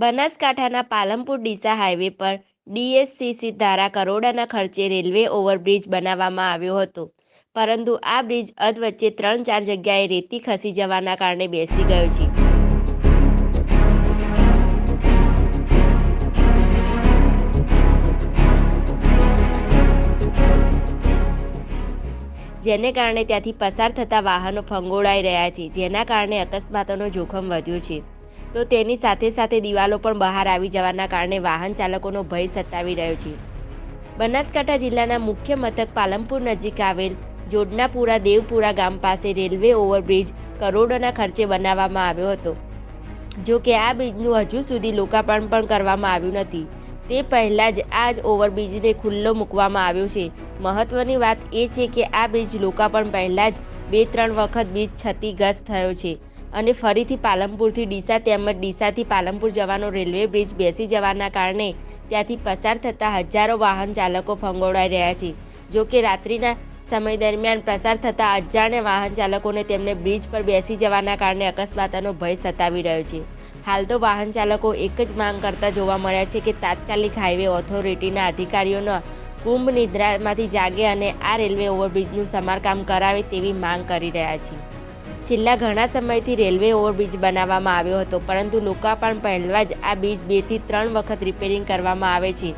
બનાસકાંઠાના પાલનપુર ડીસા હાઈવે પર ડીએસસીસી દ્વારા કરોડાના ખર્ચે રેલવે ઓવરબ્રિજ બનાવવામાં આવ્યો હતો. પરંતુ આ બ્રિજ અધવચ્ચે ત્રણ ચાર જગ્યાએ રેતી ખસી જવાના કારણે બેસી ગયો છે. જેને કારણે ત્યાંથી પસાર થતા વાહનો ફંગોળાઈ રહ્યા છે, જેના કારણે અકસ્માતોનું જોખમ વધ્યું છે. તો તેની સાથે સાથે દિવાલો પણ બહાર આવી જવાના કારણે વાહન ચાલકોનો ભય સતાવી રહ્યો છે. બનાસકાંઠા જિલ્લાના મુખ્ય મથક પાલનપુર નજીક આવેલ જોડનાપુરા દેવપુરા ગામ પાસે રેલવે ઓવરબ્રિજ કરોડોના ખર્ચે બનાવવામાં આવ્યો હતો. જો કે આ બ્રિજનું હજુ સુધી લોકાર્પણ પણ કરવામાં આવ્યું નથી. તે પહેલાં જ આ જ ઓવરબ્રિજને ખુલ્લો મૂકવામાં આવ્યો છે. મહત્વની વાત એ છે કે આ બ્રિજ લોકાર્પણ પહેલાં જ બે ત્રણ વખત બ્રિજ ક્ષતિગ્રસ્ત થયો છે. અને ફરીથી પાલનપુરથી ડીસા તેમજ ડીસાથી પાલનપુર જવાનો રેલવે બ્રિજ બેસી જવાના કારણે ત્યાંથી પસાર થતા હજારો વાહન ચાલકો ફંગોળાઈ રહ્યા છે. જો કે રાત્રિના સમય દરમિયાન પસાર થતા અજાણે વાહન ચાલકોને તેમને બ્રિજ પર બેસી જવાના કારણે અકસ્માતનો ભય સતાવી રહ્યો છે. હાલ તો વાહન ચાલકો એક જ માંગ કરતા જોવા મળ્યા છે કે તાત્કાલિક હાઈવે ઓથોરિટીના અધિકારીઓના કુંભ નિદ્રામાંથી જાગે અને આ રેલવે ઓવરબ્રિજનું સમારકામ કરાવે તેવી માંગ કરી રહ્યા છે. છેલ્લા ઘણા સમયથી રેલવે ઓવરબ્રિજ બનાવવામાં આવ્યો હતો, પરંતુ લોકાર્પણ પહેલાં જ આ બ્રિજ બેથી ત્રણ વખત રિપેરિંગ કરવામાં આવે છે.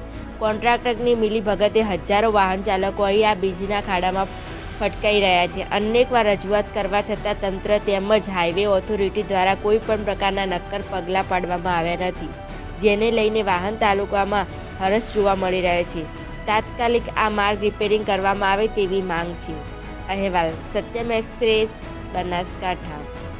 કોન્ટ્રાક્ટરની મિલીભગતે હજારો વાહન ચાલકો અહીં આ બ્રિજના ખાડામાં ફટકાઈ રહ્યા છે. અનેકવાર રજૂઆત કરવા છતાં તંત્ર તેમજ હાઈવે ઓથોરિટી દ્વારા કોઈ પણ પ્રકારના નક્કર પગલાં પાડવામાં આવ્યા નથી, જેને લઈને વાહન તાલુકામાં હરસ જોવા મળી રહ્યો છે. તાત્કાલિક આ માર્ગ રિપેરિંગ કરવામાં આવે તેવી માંગ છે. અહેવાલ, સત્યમ એક્સપ્રેસ બનાસકાંઠા.